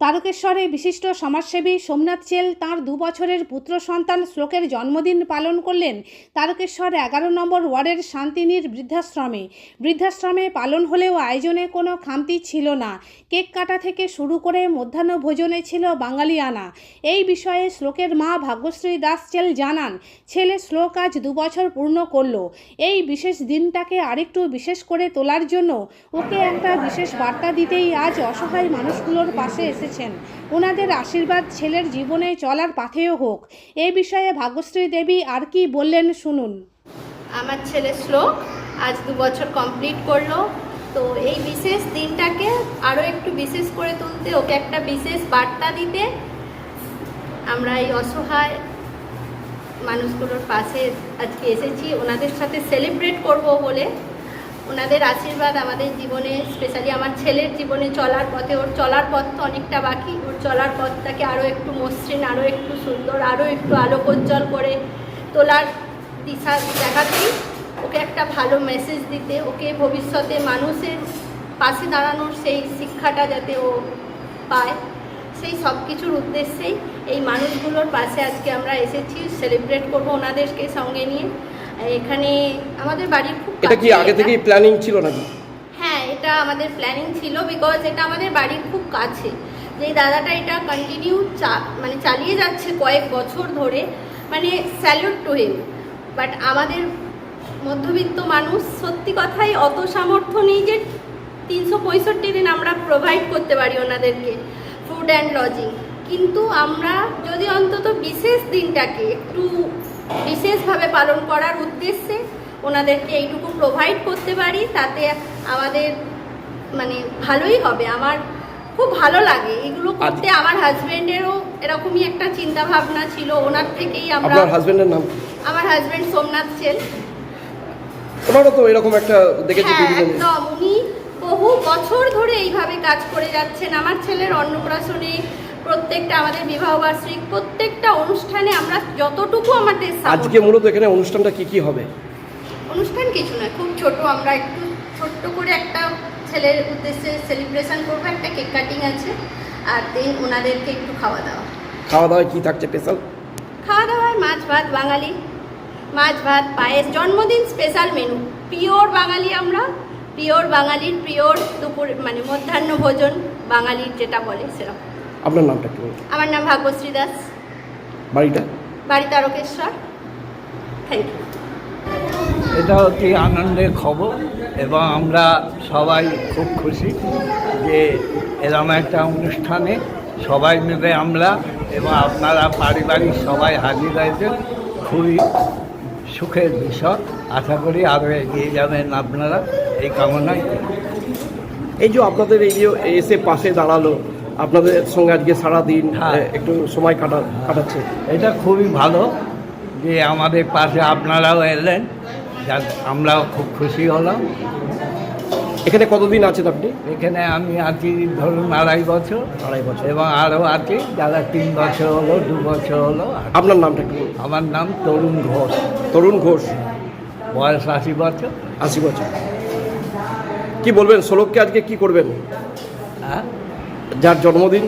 তারকেশ্বরে বিশিষ্ট সমাজসেবী সোমনাথ চেল তাঁর দু বছরের পুত্র সন্তান শ্লোকের জন্মদিন পালন করলেন তারকেশ্বর এগারো নম্বর ওয়ার্ডের শান্তিনীর বৃদ্ধাশ্রমে। বৃদ্ধাশ্রমে পালন হলেও আয়োজনে কোনো খামতি ছিল না। কেক কাটা থেকে শুরু করে মধ্যাহ্ন ভোজনে ছিল বাঙালি আনা এই বিষয়ে শ্লোকের মা ভাগ্যশ্রী দাস চেল জানান, ছেলে শ্লোক আজ দু বছর পূর্ণ করল। এই বিশেষ দিনটাকে আরেকটু বিশেষ করে তোলার জন্য ওকে একটা বিশেষ বার্তা দিতেই আজ অসহায় মানুষগুলোর পাশে এসেছেন ওনাদের আশীর্বাদ ছেলের জীবনে চলার পাথেয় হোক। এ বিষয়ে ভাগ্যশ্রী দেবী আর কি বললেন শুনুন। আমার ছেলে শ্লোক আজ দু বছর কমপ্লিট করল। তো এই বিশেষ দিনটাকে আরও একটু বিশেষ করে তুলতে ওকে একটা বিশেষ বার্তা দিতে আমরা এই অসহায় মানুষগুলোর পাশে আজকে এসেছি। ওনাদের সাথে সেলিব্রেট করব বলে ওনাদের আশীর্বাদ আমাদের জীবনে স্পেশালি আমার ছেলের জীবনে চলার পথে। ওর চলার পথ তো অনেকটা বাকি। ওর চলার পথটাকে আরও একটু মসৃণ আরও একটু সুন্দর আরও একটু আলোকোজ্জ্বল করে তোলার দিশা দেখাতেই ওকে একটা ভালো মেসেজ দিতে, ওকে ভবিষ্যতে মানুষের পাশে দাঁড়ানোর সেই শিক্ষাটা যাতে ও পায়, সেই সব কিছুর উদ্দেশ্যেই এই মানুষগুলোর পাশে আজকে আমরা এসেছি। সেলিব্রেট করব ওনাদেরকে সঙ্গে নিয়ে। এখানে আমাদের বাড়ির খুব এটা কি আগে থেকেই প্ল্যানিং ছিল নাকি? হ্যাঁ এটা আমাদের প্ল্যানিং ছিল বিকজ এটা আমাদের বাড়ির খুব কাছে। যে দাদাটা এটা কন্টিনিউ মানে চালিয়ে যাচ্ছে কয়েক বছর ধরে মানে স্যালুট টু হিম বাট আমাদের মধ্যবিত্ত মানুষ সত্যি কথাই অত সামর্থ্য নেই যে তিনশো পঁয়ষট্টি দিন আমরা প্রোভাইড করতে পারি ওনাদেরকে ফুড অ্যান্ড লজিং কিন্তু আমরা যদি অন্তত বিশেষ দিনটাকে একটু বিশেষভাবে পালন করার উদ্দেশ্যে ওনাদেরকে এইটুকু প্রোভাইড করতে পারি তাতে আমাদের মানে ভালোই হবে। আমার খুব ভালো লাগে। এগুলো করতে আমার হাজবেন্ডেরও এরকমই একটা চিন্তা ভাবনা ছিল। ওনার থেকেই আমরা আপনার হাজবেন্ডের নাম আমার হাজবেন্ড সোমনাথ সেন। ওনারও তো এরকম একটা দেখেছি হ্যাঁ একদম। উনি বহু বছর ধরে এইভাবে কাজ করে যাচ্ছেন। আমার ছেলের অন্নপ্রাশনে প্রত্যেকটা আমাদের বিবাহ বার্ষিক প্রত্যেকটা অনুষ্ঠানে আমরা যতটুকু আমাদের আজকে মূলত এখানে অনুষ্ঠানটা কি কি হবে? অনুষ্ঠান কিছু না খুব ছোট আমরা একটু ছোট্ট করে একটা ছেলের উদ্দেশ্যে সেলিব্রেশন করব একটা কেক কাটিং আছে আর দেন ওনাদেরকে একটু খাওয়া দাওয়া। খাওয়া দাওয়া কি থাকছে স্পেশাল খাওয়া দাওয়ায় মাছ ভাত বাঙালি। মাছ ভাত পায়েস জন্মদিন স্পেশাল মেনু পিওর বাঙালি আমরা পিওর বাঙালির পিওর দুপুর মানে মধ্যাহ্ন ভোজন বাঙালির যেটা বলে সেরকম। আপনার নামটা কি আমার নাম ভাগ্যশ্রী দাস। বাড়িটা? বাড়ি তারকেশ্বর। থ্যাংক ইউ এটা অতি আনন্দের খবর এবং আমরা সবাই খুব খুশি যে এরকম একটা অনুষ্ঠানে সবাই মিলে আমরা এবং আপনারা পারিবারিক সবাই হাজির হয়েছেন। খুবই সুখের বিষয়। আশা করি আরও এগিয়ে যাবেন আপনারা। এই কামনায়। এই যে আপনাদের এই যে এসে পাশে দাঁড়াল আপনাদের সঙ্গে আজকে সারাদিন হ্যাঁ। একটু সময় কাটা কাটাচ্ছে। এটা খুবই ভালো যে আমাদের পাশে আপনারাও এলেন যাক আমরাও খুব খুশি হলাম। এখানে কতদিন আছেন আপনি? এখানে আমি আছি ধরুন আড়াই বছর। আড়াই বছর। এবং আরও আছি যারা তিন বছর হলো দু বছর হলো। আপনার নামটা কি আমার নাম তরুণ ঘোষ। তরুণ ঘোষ। বয়স আশি বছর। আশি বছর। কি বলবেন সোলককে আজকে কি করবেন? হ্যাঁ? যার জন্মদিন?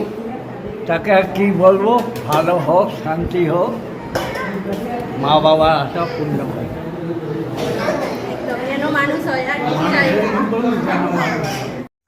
তাকে আর কি বলব? ভালো হোক শান্তি হোক। মা বাবা আশা পূর্ণ হোক। মানুষ হয় আর।